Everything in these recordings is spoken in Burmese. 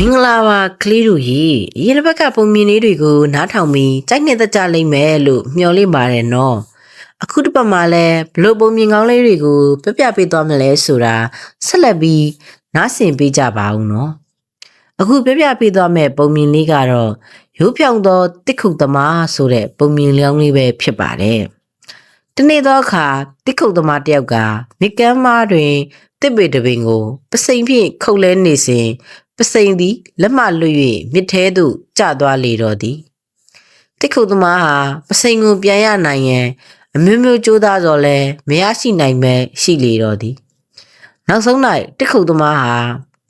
မင်္ဂလာပါကလေးတို့ရေအရင်တစ်ဘက်ကပုံမြင်လေးတွေကိုနားထောင်ပြီးကြိုက်နေတဲ့ကြလိမ့်မယ်လို့မျှော်လင့်ပါတယ်နော်အခုတစ်ပတ်မှာလည်းဘလို့ပုံမြင်ကောင်းလေးတွေကိုပြပြပေးသွားမလဲဆိုတာဆက်လက်ပြီးနားဆင်ပေးကြပါဦးနော်အခုပြပြပေးသွားမယ့်ပုံမြင်လေးကတော့ရိုးဖြောင်သောတစ်ခုသမားဆိုတဲ့ပုံမြင်လျောင်းလေးပဲဖြစ်ပါတယ်တနေ့သောအခါတစ်ခုသမားတစ်ယောက်ကမြကမ်းမားတွင်တစ်ပေတပင်ကိုပစိန်ဖြင့်ခုတ်လဲနေစဉ် ပစိန်သည်လက်မလွတ်၍မြစ်ထဲသို့ကျသွားလေတော့သည်တိခုသမားဟာပစိန်ကိုပြန်ရနိုင်ရန်အမျိုးမျိုးကြိုးစားတော့လဲမရရှိနိုင်မဲ့ရှိလေတော့သည်နောက်ဆုံး၌တိခုသမားဟာ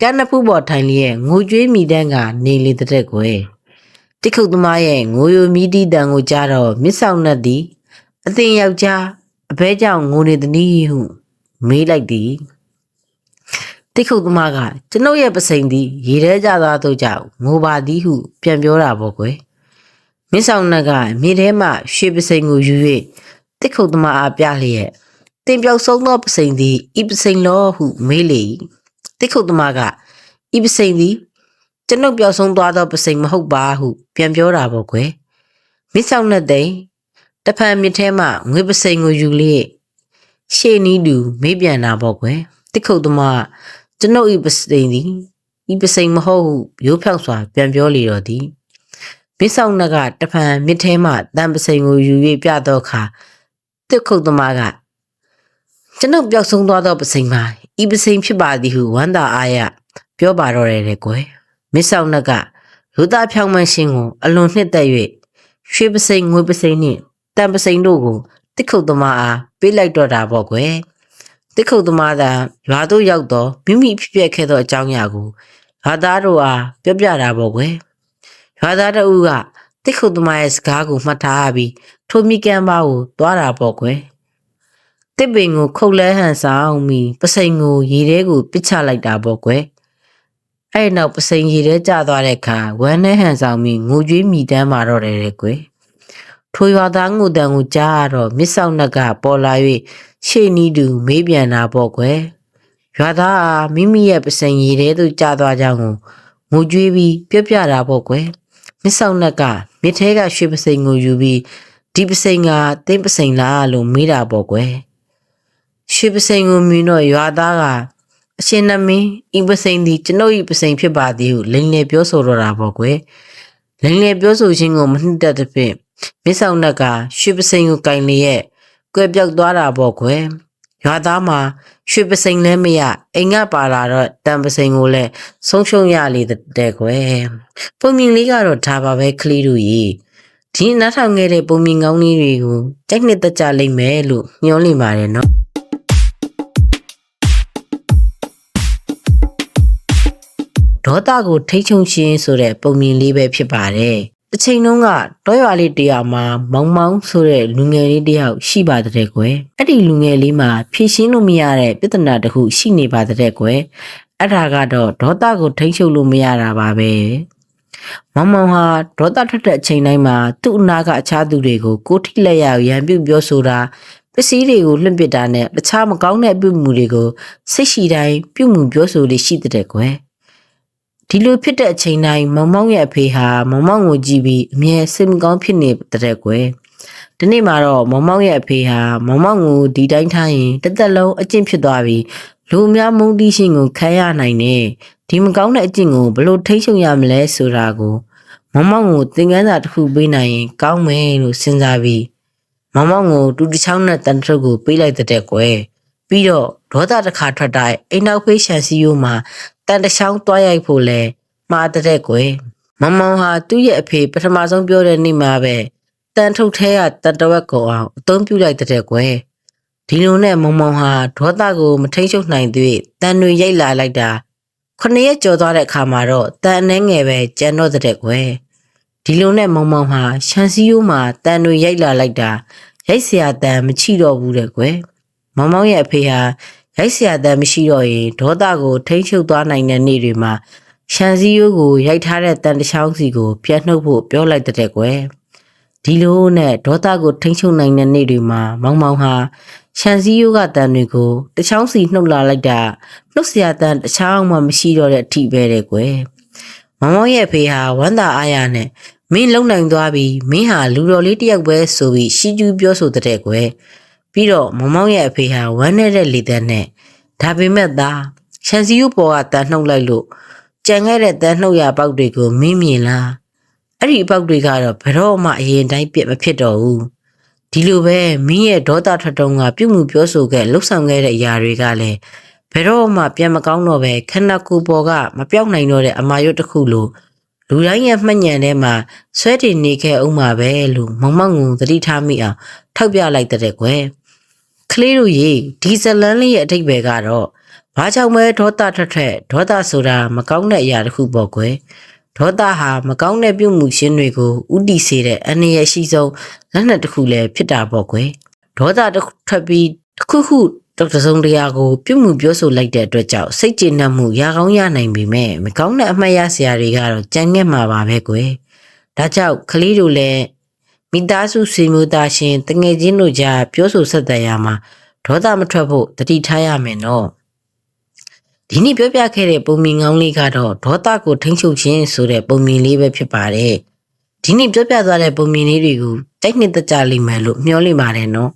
ကန်းနဖူးပေါ်ထိုင်လျက်ငိုကြွေးမိတန်းကနေလေတဲ့ကွယ်တိခုသမားရဲ့ငိုယိုမိတီးတန်ကိုကြားတော့မြစ်ဆောင်နှက်သည်အသင်ယောက်ျားအဘဲကြောင့်ငိုနေသည်နည်းဟုမေးလိုက်သည် တိခုသမားကကျွန်ုပ်ရဲ့ပစိန်သည်ရေထဲကျသွားတော့ကြောင့်ငိုပါသည်ဟုပြန်ပြောတာပေါ့ကွယ်မင်းဆောင်နှက်ကမြေထဲမှရွှေပစိန်ကိုယူ၍တိခုသမားအားပြလျက်တင်ပြောက်ဆုံးသောပစိန်သည်ဤပစိန်လောဟုမေးလေ၏တိခုသမားကဤပစိန်သည်ကျွန်ုပ်ပြောက်ဆုံးသွားသောပစိန်မဟုတ်ပါဟုပြန်ပြောတာပေါ့ကွယ်မင်းဆောင်နှက်သိတဖန်မြစ်ထဲမှငွေပစိန်ကိုယူလျက်ရှေ့နီးတူမေးပြန်တာပေါ့ကွယ်တိခုသမား ကကျွန်ုပ်ဤပစိန်သည်ဤပစိန်မဟုတ်ဟုရိုးဖြောက်စွာပြန်ပြောလေတော့သည်မင်းဆောင်နှက်ကတဖန်မြစ်ထဲမှတန်ပစိန်ကိုယူ၍ပြတော့အခါတစ်ခုတ်သမားကကျွန်ုပ်ပျောက်ဆုံးသွားသောပစိန်မှာဤပစိန်ဖြစ်ပါသည်ဟုဝမ်းသာအားရပြောပါတော့တယ်လေကွယ်မင်းဆောင်နှက်ကရိုးသားဖြောင်းမှန်ရှင်ကိုအလွန်နှစ်သက်၍ရွှေပစိန်ငွေပစိန်နှင့်တန်ပစိန်တို့ကိုတစ်ခုတ်သမားအားပေးလိုက်တော့တာပေါ့ကွယ် တိခုတ်သမားသာရွာသို့ရောက်တော့မိမိဖြစ်ပျက်ခဲ့သောအကြောင်းအရာကိုရွာသားတို့အားပြောပြတာပေါ့ကွယ်ရွာသားတို့ကတိခုတ်သမားရဲ့စကားကိုမှတ်ထားပြီးထိုမိကမ်းပါကိုသွားတာပေါ့ကွယ်တစ်ပင်ကိုခုတ်လဲဟန်ဆောင်ပြီးပစိန်ကိုရေထဲကိုပစ်ချလိုက်တာပေါ့ကွယ်အဲ့နောက်ပစိန်ရေထဲကျသွားတဲ့အခါဝမ်းနဲ့ဟန်ဆောင်ပြီးငိုကြွေးမိတမ်းမာတော့တယ်လေကွယ် ထိုရွာသားငိုတန်ကိုကြားရတော့မြစ်ဆောင်နှက်ကပေါ်လာ၍ရှေ့နီးတူမေးပြန်တာပေါ့ကွယ်ရွာသားအားမိမိရဲ့ပစိန်ရည်ထဲသို့ကျသွားကြောင်းကိုငိုကြွေးပြီးပြောပြတာပေါ့ကွယ်မစ်ဆောင်နှက်ကမြစ်ထဲကရွှေပစိန်ကိုယူပြီးဒီပစိန်ကတင်းပစိန်လားလို့မေးတာပေါ့ကွယ်ရွှေပစိန်ကိုမြင်တော့ရွာသားကအရှင်နမင်းဤပစိန်သည်ကျွန်ုပ်ဤပစိန်ဖြစ်ပါသည်ဟုလိန်လေပြောဆိုတော့တာပေါ့ကွယ်လိန်လေပြောဆိုခြင်းကိုမနှစ်သက်တဲ့ဖြင့် မစ်ဆောင်နှက်ကရွှေပစိန်ကိုကင်လျက်ကွယ်ပြောက်သွားတာပေါ့ကွယ်ရွာသားမှာရွှေပစိန်လည်းမရအိမ်ကပါလာတော့တန်ပစိန်ကိုလည်းဆုံးရှုံးရလေတဲ့ကွယ်ပုံမြင်လေးကတော့ဒါပါပဲကလေးတို့ကြီးဒီနားထောင်ခဲ့တဲ့ပုံမြင်ကောင်းလေးတွေကိုကြိုက်နှစ်သက်ကြလိမ့်မယ်လို့ညွှန်လင့်ပါတယ်နော်ဒေါသကိုထိတ်ချုံရှင်ဆိုတဲ့ပုံမြင်လေးပဲဖြစ်ပါတယ်။ တစ်ချိန်လုံးကတောရွာလေးတရာမှာမောင်မောင်ဆိုတဲ့လူငယ်လေးတယောက်ရှိပါတဲ့ကွယ်။အဲ့ဒီလူငယ်လေးမှာဖြည့်ရှင်းလို့မရတဲ့ပြဿနာတစ်ခုရှိနေပါတဲ့ကွယ်။အဲ့ဒါကတော့ဒေါသကိုထိန်းချုပ်လို့မရတာပါပဲ။မောင်မောင်ဟာဒေါသထွက်တဲ့အချိန်တိုင်းမှာသူ့အနာကအခြားသူတွေကိုကိုထိလက်ရရန်ပြုတ်ပြောဆိုတာပစ္စည်းတွေကိုလွှင့်ပစ်တာနဲ့တခြားမကောင်းတဲ့အပြုမှုတွေကိုစိတ်ရှိတိုင်းပြုမှုပြောဆိုလေးရှိတဲ့ကွယ်။ ဒီလိုဖြစ်တဲ့အချိန်တိုင်းမောင်မောင်ရဲ့အဖေဟာမောင်မောင်ကိုကြည့်ပြီးအမြဲစိတ်မကောင်းဖြစ်နေတဲ့ကွယ်။ဒီနေ့မှာတော့မောင်မောင်ရဲ့အဖေဟာမောင်မောင်ကိုဒီတိုင်းထားရင်တစ်သက်လုံးအကျင့်ဖြစ်သွားပြီးလူအများမုန်းတီးရှင်ကိုခံရနိုင်တယ်။ဒီမကောင်းတဲ့အကျင့်ကိုဘယ်လိုထိန်းချုပ်ရမလဲဆိုတာကိုမောင်မောင်ကိုသင်ခန်းစာတစ်ခုပေးနိုင်ရင်ကောင်းမယ်လို့စဉ်းစားပြီးမောင်မောင်ကိုတူတစ်ချောင်းနဲ့တန်ထုပ်ကိုပေးလိုက်တဲ့ကွယ်။ ပြီးတော့ဒေါသတစ်ခါထွက်တိုင်းအိမ်နောက်ဖေးရှန်စီယိုမှာတန်တချောင်းတွားရိုက်ဖို့လဲမှားတဲ့ကွယ်မမောင်ဟာသူ့ရဲ့အဖေပထမဆုံးပြောတဲ့နေ့မှာပဲတန်ထုတ်ထဲကတန်တဝက်ကိုအောင်အသုံးပြုလိုက်တဲ့ကွယ်ဒီလိုနဲ့မမောင်ဟာဒေါသကိုမထိန်ချုပ်နိုင်သေးတန်တွေရိုက်လာလိုက်တာခဏရက်ကြော်သွားတဲ့အခါမှာတော့တန်အနှဲငယ်ပဲကြံတော့တဲ့ကွယ်ဒီလိုနဲ့မောင်မောင်ဟာရှန်စီယိုမှာတန်တွေရိုက်လာလိုက်တာရိုက်เสียတန်မချိတော့ဘူးတဲ့ကွယ် မောင်မောင်ရဲ့အဖေဟာရိုက်ဆရာတမ်းမရှိတော့ရင်ဒေါသကိုထိမ့်ချုပ်သွားနိုင်တဲ့နေ့တွေမှာရှန်စည်းရိုးကိုရိုက်ထားတဲ့တန်တချောင်းစီကိုပြန်နှုတ်ဖို့ပြောလိုက်တဲ့ကွယ်ဒီလိုနဲ့ဒေါသကိုထိမ့်ချုပ်နိုင်တဲ့နေ့တွေမှာမောင်မောင်ဟာရှန်စည်းရိုးကတန်တွေကိုတချောင်းစီနှုတ်လာလိုက်တာနှုတ်ဆရာတန်တချောင်းမှမရှိတော့တဲ့အထိပဲတဲ့ကွယ်မောင်မောင်ရဲ့ဖေဟာဝမ်းသာအားရနဲ့မင်းလုံနိုင်သွားပြီမင်းဟာလူတော်လေးတယောက်ပဲဆိုပြီးရှီကျူးပြောဆိုတဲ့ကွယ် ပြီးတော့မောင်မောင်ရဲ့အဖေဟာဝမ်းနေတဲ့လေသက်နဲ့ဒါပေမဲ့သားရှန်စီယိုပေါ်ကတန်နှုတ်လိုက်လို့ကြံခဲ့တဲ့တန်နှုတ်ရပေါက်တွေကိုမင်းမြင်လားအဲ့ဒီအပေါက်တွေကတော့ဘယ်တော့မှအရင်တိုင်းပြစ်မဖြစ်တော့ဘူးဒီလိုပဲမင်းရဲ့ဒေါသထွက်တုံးကပြုတ်မှုပြောဆိုခဲ့လှုပ်ဆောင်ခဲ့တဲ့အရာတွေကလည်းဘယ်တော့မှပြန်မကောင်းတော့ပဲခန္ဓာကိုယ်ပေါ်ကမပြောက်နိုင်တော့တဲ့အမာရွတ်တစ်ခုလို့လူတိုင်းရဲ့မှတ်ဉာဏ်ထဲမှာဆွဲတည်နေခဲ့အောင်မှာပဲလို့မောင်မောင်ငုံသတိထားမိအောင်ထောက်ပြလိုက်တဲ့ကွယ်က လေးတို့ရေဒီဇလန်လေးရဲ့အထိပ္ပယ်ကတော့ဘာကြောင့်မဲဒေါသထွက်ထွက်ဒေါသဆိုတာမကောင်းတဲ့အရာတစ်ခုပေါ့ကွယ်ဒေါသဟာမကောင်းတဲ့ပြုမှုရှင်တွေကိုဥတီစေတဲ့အနည်းရရှိဆုံးလက်နက်တစ်ခုလည်းဖြစ်တာပေါ့ကွယ်ဒေါသတစ်ခုထွက်ပြီးတစ်ခုခုတော့တစုံတရာကိုပြုမှုပြောဆိုလိုက်တဲ့အတွက်ကြောင့်စိတ်ကျေနပ်မှုရကောင်းရနိုင်ပေမဲ့မကောင်းတဲ့အမှတ်ရစရာတွေကတော့ကြမ်းငက်မှာပါပဲကွယ်ဒါကြောင့်ကလေးတို့လည်း မိသားစုဆွေမျိုးသားချင်းတငယ်ချင်းတို့ကြားပြောဆိုဆက်သွယ်ရမှာဒေါသမထွက်ဖို့တတိထားရမယ်နော်ဒီနေ့ပြောပြခဲ့တဲ့ပုံမြင်ကောင်းလေးကတော့ဒေါသကိုထိန်းချုပ်ခြင်းဆိုတဲ့ပုံမြင်လေးပဲဖြစ်ပါတယ်ဒီနေ့ပြောပြသွားတဲ့ပုံမြင်လေးတွေကိုတိုက်နှစ်သက်ကြလိမ့်မယ်လို့မျှော်လင့်ပါတယ်နော်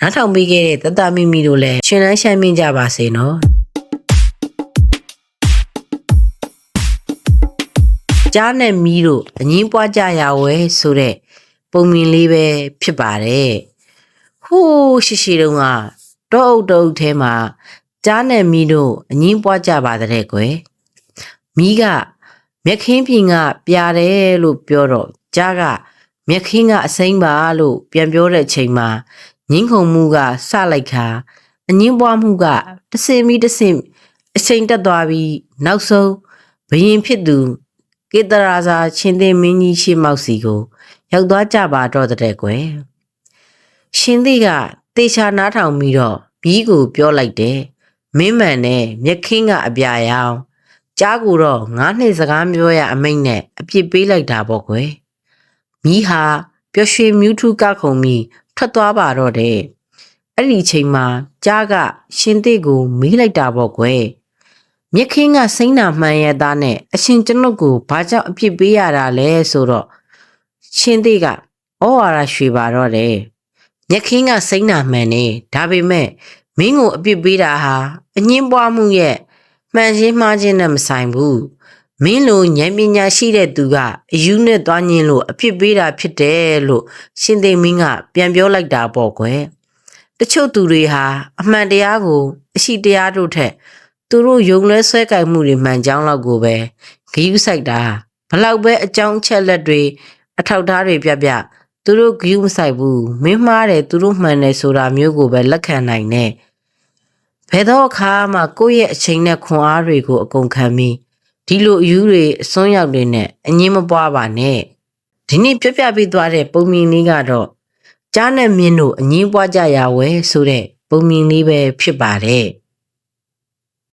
နားထောင်ပေးခဲ့တဲ့တတမိမိတို့လည်းရှင်လန်းဆိုင်မင်းကြပါစေနော်ကြားနဲ့မီးတို့အငင်းပွားကြရဝဲဆိုတဲ့ ပုံမြင်လေးပဲဖြစ်ပါတယ်ဟိုးရှိရှိတုန်းကတောအုပ်တောအုပ်ထဲမှာကြားနဲ့မီးတို့အငင်းပွားကြပါတဲ့ကွယ်မီးကမြက်ခင်းပြင်ကပြာတယ်လို့ပြောတော့ကြားကမြက်ခင်းကအစိမ့်ပါလို့ပြန်ပြောတဲ့ချိန်မှာငင်းခုန်မှုကစလိုက်ခါအငင်းပွားမှုကတစင်ပြီးတစင်အချိန်တက်သွားပြီးနောက်ဆုံးဘယင်ဖြစ်သူကေတရာဇာချင်းသိမင်းကြီးရှိမောက်စီကို ရောက်သွားကြပါတော့တဲ့ကွယ်ရှင်သိကတေချာနားထောင်ပြီးတော့ဘီးကိုပြောလိုက်တယ်မင်းမှန်နဲ့မြက်ခင်းကအပြာရောင်ကြားကိုတော့ငါးနှစ်စကားပြောရအမိတ်နဲ့အပြစ်ပေးလိုက်တာပေါ့ကွယ်မီးဟာပျော်ရွှင်မြူးထုကခုံပြီးထွက်သွားပါတော့တယ်အဲ့ဒီချိန်မှာကြားကရှင်သေးကိုမီးလိုက်တာပေါ့ကွယ်မြက်ခင်းကစိမ့်နာမှန်ရသားနဲ့အရှင်ကျွန်ုပ်ကိုဘာကြောင့်အပြစ်ပေးရတာလဲဆိုတော့ ရှင်သေးကဩဝါဒရွှေပါတော့တယ်မြက်ခင်းကစိမ့်နာမှန်နေဒါပေမဲ့မင်းကိုအပြစ်ပေးတာဟာအငင်းပွားမှုရဲ့မှန်ချင်းမှားချင်းနဲ့မဆိုင်ဘူးမင်းလိုဉာဏ်ပညာရှိတဲ့သူကအယူနဲ့သွားညင်းလို့အဖြစ်ပေးတာဖြစ်တယ်လို့ရှင်သိမင်းကပြန်ပြောလိုက်တာပေါ့ကွယ်တချို့သူတွေဟာအမှန်တရားကိုအရှိတရားတို့ထက်သူတို့ယုံလဲဆွဲကြိုက်မှုတွေမှန်ကြောင်းလောက်ကိုပဲဂယုဆိုင်တာဘလောက်ပဲအကြောင်းချက်လက်တွေ အထောက်ထားတွေပြပြသူတို့ဂယုမဆိုင်ဘူးမင်းမှားတယ်သူတို့မှန်တယ်ဆိုတာမျိုးကိုပဲလက်ခံနိုင်တဲ့ဘယ်တော့အခါမှကိုယ့်ရဲ့အချိန်နဲ့ခွန်အားတွေကိုအကုန်ခံပြီးဒီလိုအယူတွေအစွန်းရောက်တွေနဲ့အငင်းမပွားပါနဲ့ဒီနေ့ပြပြပေးသွားတဲ့ပုံမြင်လေးကတော့ကြားနဲ့မြင်းတို့အငင်းပွားကြရဝဲဆိုတဲ့ပုံမြင်လေးပဲဖြစ်ပါတယ်။